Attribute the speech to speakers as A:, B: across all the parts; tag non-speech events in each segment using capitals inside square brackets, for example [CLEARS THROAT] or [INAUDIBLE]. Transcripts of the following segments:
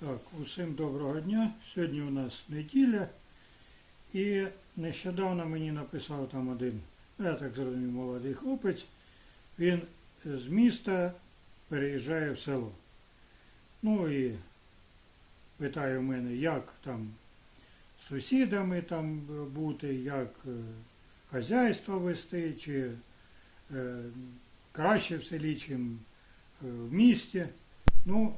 A: Так, усім доброго дня. Сьогодні у нас неділя. І нещодавно мені написав там один, ну, я так зрозумів, молодий хлопець. Він з міста переїжджає в село. Ну і питає у мене, як там з сусідами там бути, як е, хазяйство вести, чи е, краще в селі, чим е, в місті. Ну,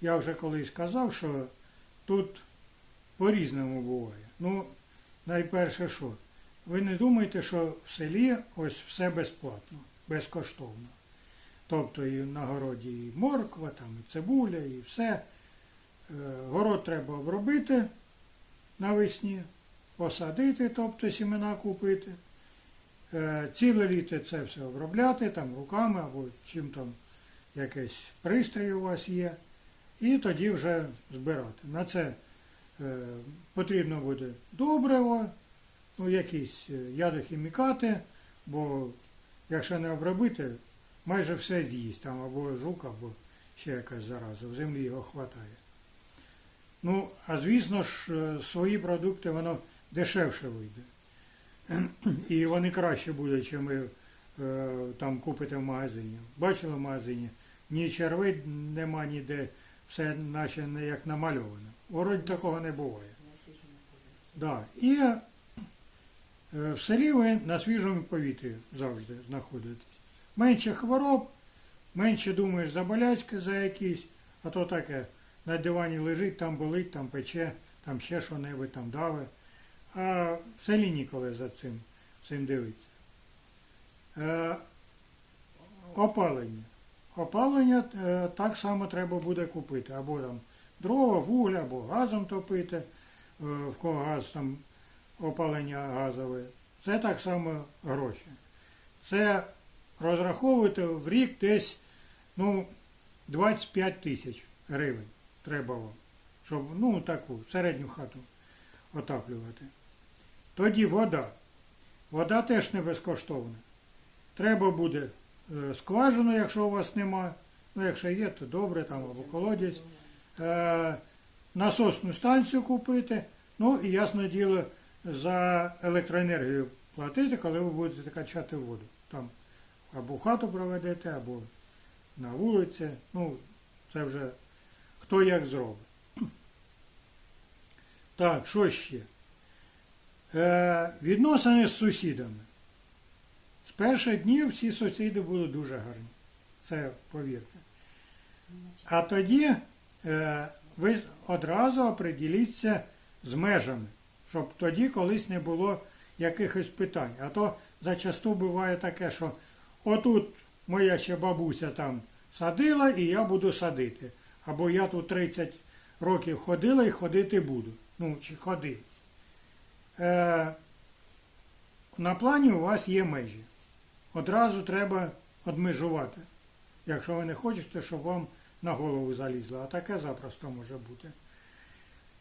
A: я вже колись казав, що тут по-різному буває. Ну, найперше що? Ви не думайте, що в селі ось все безплатно, безкоштовно. Тобто і на городі і морква, там, і цибуля, і все. Е, Город треба обробити навесні, посадити, тобто сімена купити. Е, Ціле літо це все обробляти, там руками або чим там якийсь пристрій у вас є і тоді вже збирати. На це е, потрібно буде добриво, ну, якісь е, ядохімікати, бо якщо не обробити, майже все з'їсть, там або жук, або ще якась зараза, в землі його хватає. Ну, а звісно ж, е, свої продукти воно дешевше вийде. І вони краще будуть, чим ви е, там купите в магазині. Бачили в магазині? Ні черви нема ніде, все наче не як намальовано. В городі такого не буває. Да. І е, в селі ви на свіжому повітрі завжди знаходитесь. Менше хвороб, менше думаєш за болячки за якісь, а то таке на дивані лежить, там болить, там пече, там ще що-небудь, там дави. А в селі ніколи за цим, цим дивиться. Е, опалення. Опалення е, так само треба буде купити. Або там дрова, вугля, або газом топити, е, в кого газ там опалення газове. Це так само гроші. Це розраховуйте в рік десь ну, 25 тисяч гривень треба вам, щоб ну, таку середню хату отаплювати. Тоді вода. Вода теж не безкоштовна. Треба буде скважину, якщо у вас нема. Ну, якщо є, то добре, там або колодязь. Е, насосну станцію купити. Ну і ясне діло, за електроенергію платити, коли ви будете качати воду. Там або хату проведете, або на вулиці. Ну, це вже хто як зробить. Так, що ще? Е, відносини з сусідами. З перших днів всі сусіди були дуже гарні. Це повірте. А тоді е, ви одразу оприділіться з межами, щоб тоді колись не було якихось питань. А то зачасту буває таке, що отут моя ще бабуся там садила і я буду садити. Або я тут 30 років ходила і ходити буду. Ну, чи ходив. Е, на плані у вас є межі. Одразу треба одмежувати. Якщо ви не хочете, щоб вам на голову залізло. А таке запросто може бути.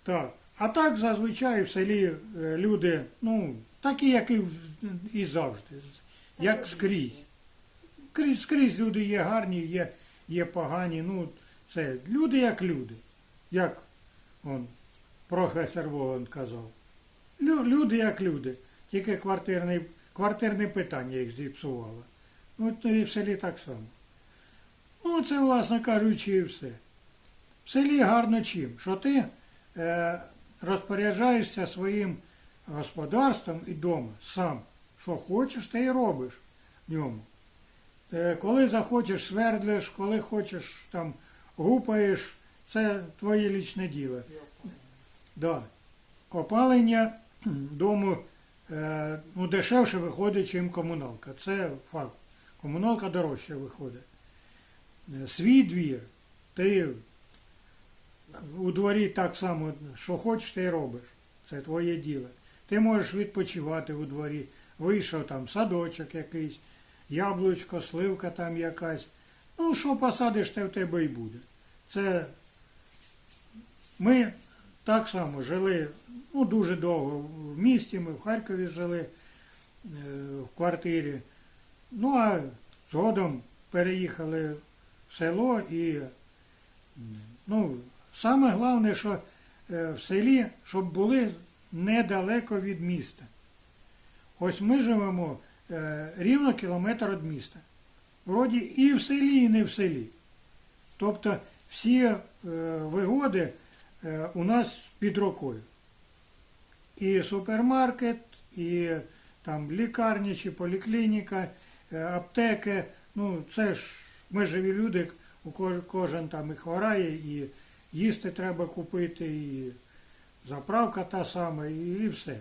A: Так. А так зазвичай в селі е, люди, ну, такі, як і, і завжди, як скрізь. Скрізь, скрізь люди є гарні, є, є погані. Ну, це люди як люди. Як он, професор Воланд казав. Лю- Люди як люди. Тільки квартирне, квартирне питання їх зіпсувало. Ну, то і в селі так само. Ну, це, власне кажучи, і все. В селі гарно чим? Що ти е, розпоряджаєшся своїм господарством і вдома сам. Що хочеш, те і робиш в ньому. Е, коли захочеш, свердлиш, коли хочеш там гупаєш, це твоє лічне діло. Да. Опалення [CLEARS THROAT] дому ну, дешевше виходить, ніж комуналка. Це факт. Комуналка дорожче виходить. Е, Свій двір. Ти у дворі так само, що хочеш, ти робиш. Це твоє діло. Ти можеш відпочивати у дворі. Вийшов там садочок якийсь, яблучко, сливка там якась. Ну, що посадиш, те в тебе і буде. Це ми так само жили ну, дуже довго в місті, ми в Харкові жили е, в квартирі. Ну а згодом переїхали в село і ну, Саме головне, що е, в селі, щоб були недалеко від міста. Ось ми живемо е, рівно кілометр від міста. Вроді і в селі, і не в селі. Тобто всі е, вигоди у нас під рукою. І супермаркет, і там лікарні чи поліклініка, е, аптеки. Ну, це ж ми живі люди, кожен там і хворає, і їсти треба купити, і заправка та сама, і, і все.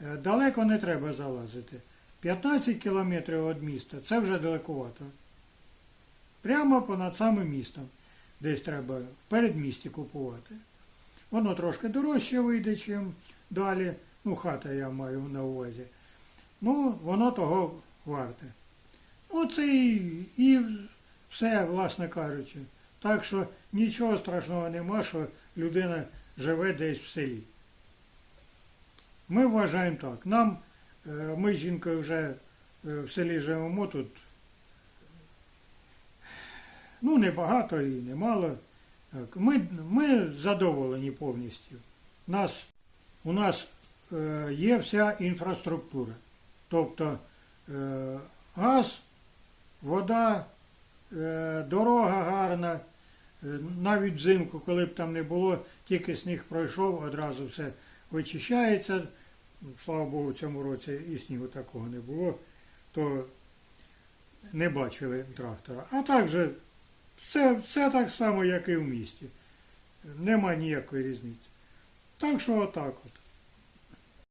A: Е, Далеко не треба залазити. 15 кілометрів від міста це вже далекувато. Прямо понад самим містом. Десь треба в передмісті купувати. Воно трошки дорожче вийде, чим далі. Ну, хата я маю на увазі. Ну, воно того варте. Оце і, і все, власне кажучи. Так що нічого страшного нема, що людина живе десь в селі. Ми вважаємо так. Нам, е, ми з жінкою вже е, в селі живемо тут. Ну, не багато і не мало. Ми, ми задоволені повністю. Нас, у нас е, є вся інфраструктура. Тобто е, газ, вода, е, дорога гарна. Е, Навіть взимку, коли б там не було, тільки сніг пройшов, одразу все вичищається. Слава Богу, в цьому році і снігу такого не було, то не бачили трактора. А так же все, все так само, як і в місті. Нема ніякої різниці. Так що отак от.